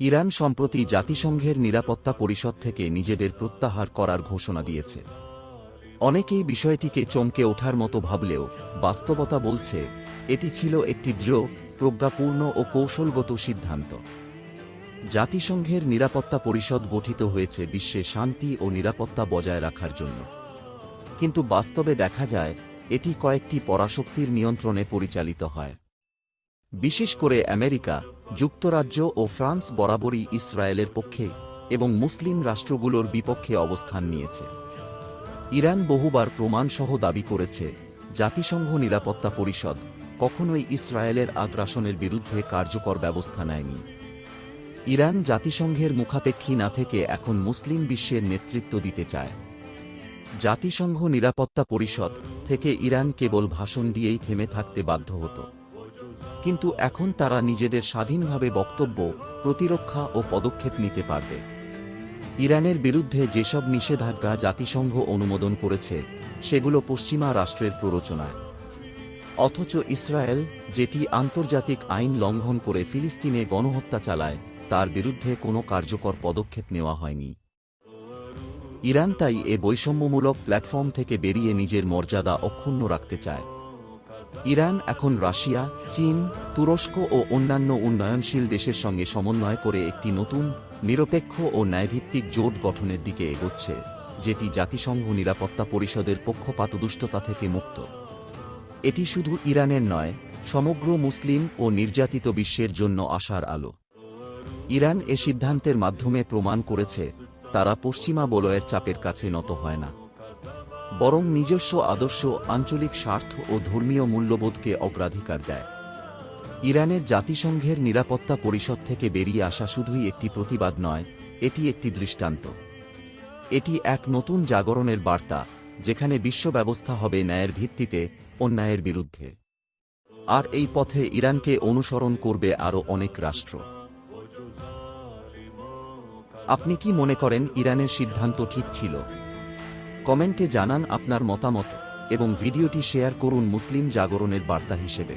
Iran সম্প্রতি জাতিসংঘের নিরাপত্তা পরিষদ থেকে নিজেদের প্রত্যাহার করার ঘোষণা দিয়েছে। অনেকেই বিষয়টিকে চমকে ওঠার মতো ভাবলেও বাস্তবতা বলছে, এটি ছিল একটি দৃঢ়, প্রজ্ঞাপূর্ণ ও কৌশলগত সিদ্ধান্ত। জাতিসংঘের নিরাপত্তা পরিষদ গঠিত হয়েছে বিশ্বে শান্তি ও নিরাপত্তা বজায় রাখার জন্য। কিন্তু বাস্তবে দেখা যায়, এটি কয়েকটি পরাশক্তির নিয়ন্ত্রণে পরিচালিত হয়। বিশেষ করে আমেরিকা যুক্তরাজ্য ও ফ্রান্স বরাবরই ইসরায়েলের পক্ষে এবং মুসলিম রাষ্ট্রগুলোর বিপক্ষে অবস্থান নিয়েছে। ইরান বহুবার প্রমাণসহ দাবি করেছে, জাতিসংঘ নিরাপত্তা পরিষদ কখনোই ইসরায়েলের আগ্রাসনের বিরুদ্ধে কার্যকর ব্যবস্থা নেয়নি। ইরান জাতিসংঘের মুখাপেক্ষী না থেকে এখন মুসলিম বিশ্বের নেতৃত্ব দিতে চায়। জাতিসংঘ নিরাপত্তা পরিষদ থেকে ইরান কেবল ভাষণ দিয়েই থেমে থাকতে বাধ্য হতো। কিন্তু এখন তারা নিজেদের স্বাধীনভাবে বক্তব্য, প্রতিরক্ষা ও পদক্ষেপ নিতে পারবে। ইরানের বিরুদ্ধে যেসব নিষেধাজ্ঞা জাতিসংঘ অনুমোদন করেছে, সেগুলো পশ্চিমা রাষ্ট্রের প্ররোচনায়। অথচ ইসরায়েল, যেটি আন্তর্জাতিক আইন লঙ্ঘন করে ফিলিস্তিনে গণহত্যা চালায়, তার বিরুদ্ধে কোনো কার্যকর পদক্ষেপ নেওয়া হয়নি। ইরান তাই এ বৈষম্যমূলক প্ল্যাটফর্ম থেকে বেরিয়ে নিজের মর্যাদা অক্ষুণ্ণ রাখতে চায়। ইরান, এখন রাশিয়া, চীন, তুরস্ক ও অন্যান্য উন্নয়নশীল দেশের সঙ্গে সমন্বয় করে একটি নতুন, নিরপেক্ষ ও ন্যায়ভিত্তিক জোট গঠনের দিকে এগোচ্ছে, যেটি জাতিসংঘ নিরাপত্তা পরিষদের পক্ষপাতদুষ্টতা থেকে মুক্ত। এটি শুধু ইরানের নয়, সমগ্র মুসলিম ও নির্যাতিত বিশ্বের জন্য আশার আলো। ইরান এ সিদ্ধান্তের মাধ্যমে প্রমাণ করেছে, তারা পশ্চিমা বলয়ের চাপের কাছে নত হয় না। বরং নিজস্ব আদর্শ, আঞ্চলিক স্বার্থ ও ধর্মীয় মূল্যবোধকে অগ্রাধিকার দেয়। ইরানের জাতিসংঘের নিরাপত্তা পরিষদ থেকে বেরিয়ে আসা শুধুই একটি প্রতিবাদ নয়, এটি একটি দৃষ্টান্ত। এটি এক নতুন জাগরণের বার্তা, যেখানে বিশ্ব ব্যবস্থা হবে ন্যায়ের ভিত্তিতে, অন্যায়ের বিরুদ্ধে। আর এই পথে ইরানকে অনুসরণ করবে আরও অনেক রাষ্ট্র। আপনি কি মনে করেন ইরানের সিদ্ধান্ত ঠিক ছিল? কমেন্টে জানান আপনার মতামত এবং ভিডিওটি শেয়ার করুন মুসলিম জাগরণের বার্তা হিসেবে।